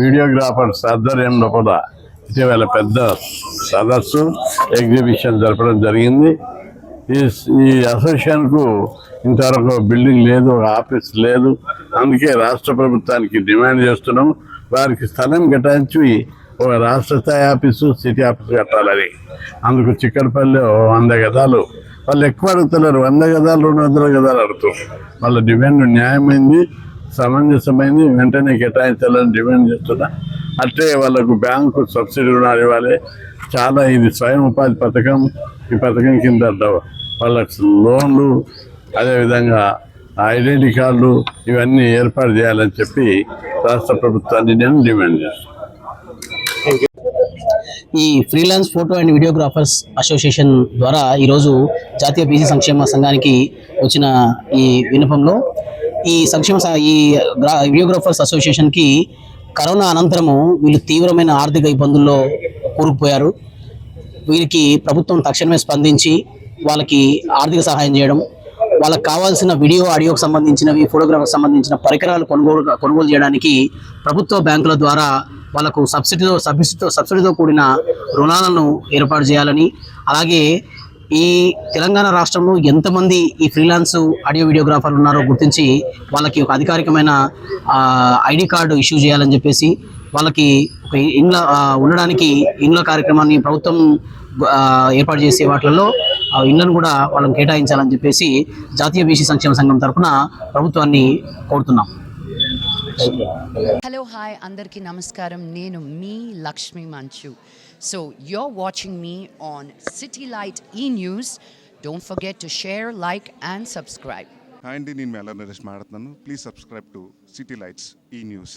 Videographers ఆధ్వర్యంలో కూడా ఇటీవల పెద్ద సదస్సు ఎగ్జిబిషన్ జరపడం జరిగింది. ఈ ఈ అసోసియేషన్కు ఇంతవరకు బిల్డింగ్ లేదు ఒక ఆఫీస్ లేదు. అందుకే రాష్ట్ర ప్రభుత్వానికి డిమాండ్ చేస్తున్నాం. వారికి స్థలం కేటాయించి ఒక రాష్ట్ర స్థాయి ఆఫీసు సిటీ ఆఫీసు కట్టాలని. అందుకు చిక్కడపల్లి వంద గదాలు. వాళ్ళు ఎక్కువ అడుగుతున్నారు వంద గదాలు రెండు వందల గదాలు అడుగుతారు వాళ్ళ డిమాండ్ న్యాయమైంది సమంజసమైంది. వెంటనే కేటాయించాలని డిమాండ్ చేస్తున్నా. అట్లే వాళ్ళకు బ్యాంకు సబ్సిడీ రుణాలు ఇవ్వాలి. చాలా ఇది స్వయం ఉపాధి పథకం. ఈ పథకం కింద వాళ్ళకి లోన్లు అదేవిధంగా ఐడెంటిటీ కార్డులు ఇవన్నీ ఏర్పాటు చేయాలని చెప్పి రాష్ట్ర ప్రభుత్వాన్ని నేను డిమాండ్ చేస్తాను ఈ freelance photo and videographers association ద్వారా ఈరోజు జాతీయ బీసీ సంక్షేమ సంఘానికి వచ్చిన ఈ విన్నపంలో ఈ సంక్షేమ ఈ వీడియోగ్రాఫర్స్ అసోసియేషన్కి కరోనా అనంతరము వీళ్ళు తీవ్రమైన ఆర్థిక ఇబ్బందుల్లో కూరుకుపోయారు. వీరికి ప్రభుత్వం తక్షణమే స్పందించి వాళ్ళకి ఆర్థిక సహాయం చేయడం వాళ్ళకి కావాల్సిన వీడియో ఆడియోకి సంబంధించినవి ఫోటోగ్రాఫర్కి సంబంధించిన పరికరాలు కొనుగోలు కొనుగోలు చేయడానికి ప్రభుత్వ బ్యాంకుల ద్వారా వాళ్ళకు సబ్సిడీతో సబ్సిడీతో సబ్సిడీతో కూడిన రుణాలను ఏర్పాటు చేయాలని అలాగే ఈ తెలంగాణ రాష్ట్రంలో ఎంతమంది ఈ ఫ్రీలాన్స్ ఆడియో వీడియోగ్రాఫర్లు ఉన్నారో గుర్తించి వాళ్ళకి ఒక అధికారికమైన ఐడి కార్డు ఇష్యూ చేయాలని చెప్పేసి వాళ్ళకి ఒక ఇండ్ల ఉండడానికి ఇండ్ల కార్యక్రమాన్ని ప్రభుత్వం ఏర్పాటు చేసే వాటిలలో ఆ ఇళ్ళను కూడా వాళ్ళని కేటాయించాలని చెప్పేసి జాతీయ బీసీ సంక్షేమ సంఘం తరఫున ప్రభుత్వాన్ని కోరుతున్నాం. హలో హాయ్ అందరికీ నమస్కారం. నేను మీ Lakshmi Manchu. So you're watching me on city light E news don't forget to share like and subscribe hi అండి నేను మెల్ల నరేష్ మాట్లాడుతున్నాను. Please subscribe to city lights E news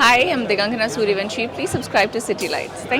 Hi, I'm Digangana Suryavanshi. Please subscribe to City Lights. Thank